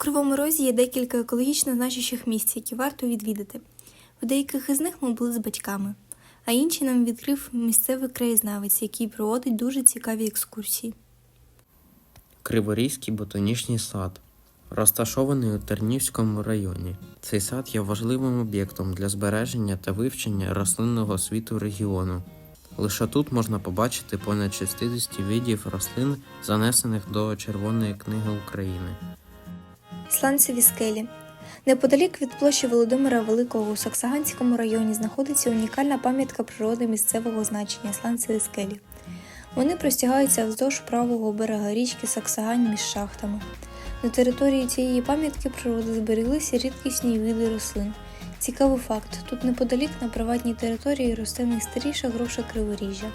Кривому Розі є декілька екологічно значущих місць, які варто відвідати. У деяких із них ми були з батьками, а інші нам відкрив місцевий краєзнавець, який проводить дуже цікаві екскурсії. Криворізький ботанічний сад, розташований у Тернівському районі. Цей сад є важливим об'єктом для збереження та вивчення рослинного світу регіону. Лише тут можна побачити понад 60 видів рослин, занесених до Червоної книги України. Сланцеві скелі. Неподалік від площі Володимира Великого у Саксаганському районі знаходиться унікальна пам'ятка природи місцевого значення Сланцеві скелі. Вони простягаються вздовж правого берега річки Саксагань між шахтами. На території цієї пам'ятки природи зберіглися рідкісні види рослин. Цікавий факт: тут неподалік на приватній території росте найстаріша груша криворіжжя.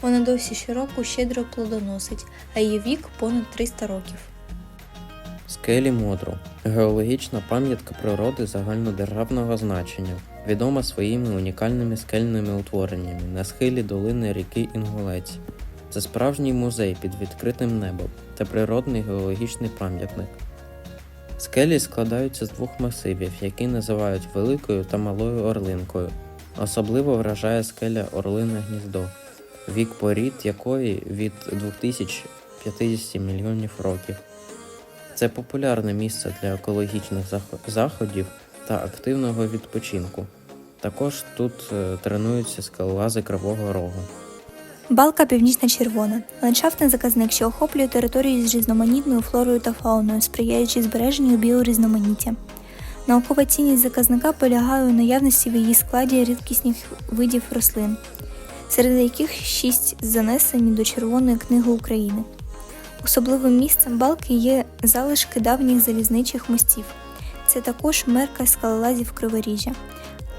Вона досі щороку щедро плодоносить, а її вік понад 300 років. Скелі Модру геологічна пам'ятка природи загальнодержавного значення, відома своїми унікальними скельними утвореннями на схилі долини ріки Інгулець. Це справжній музей під відкритим небом та природний геологічний пам'ятник. Скелі складаються з двох масивів, які називають Великою та Малою Орлинкою. Особливо вражає скеля Орлине гніздо, вік порід якої від 2050 мільйонів років. Це популярне місце для екологічних заходів та активного відпочинку. Також тут е, тренуються скелелази Кривого Рогу. Балка північно-червона ландшафтний заказник, що охоплює територію з різноманітною флорою та фауною, сприяючи збереженню біорізноманіття. Наукова цінність заказника полягає у наявності в її складі рідкісних видів рослин, серед яких шість занесені до Червоної книги України. Особливим місцем балки є залишки давніх залізничих мостів. Це також мерка скалолазів Криворіжжя.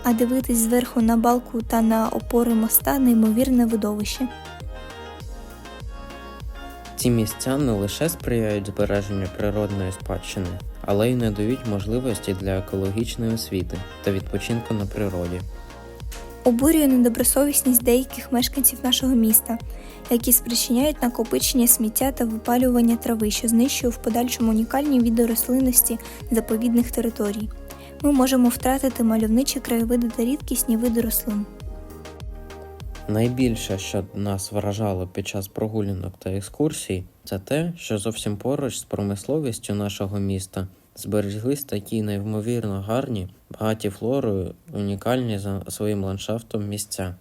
А дивитись зверху на балку та на опори моста неймовірне видовище. Ці місця не лише сприяють збереженню природної спадщини, але й надають можливості для екологічної освіти та відпочинку на природі. Обурює недобросовісність деяких мешканців нашого міста, які спричиняють накопичення сміття та випалювання трави, що знищує в подальшому унікальні види рослинності заповідних територій. Ми можемо втратити мальовничі краєвиди та рідкісні види рослин. Найбільше, що нас вражало під час прогулянок та екскурсій, це те, що зовсім поруч з промисловістю нашого міста збереглись такі неймовірно гарні, багаті флорою, унікальні за своїм ландшафтом місця.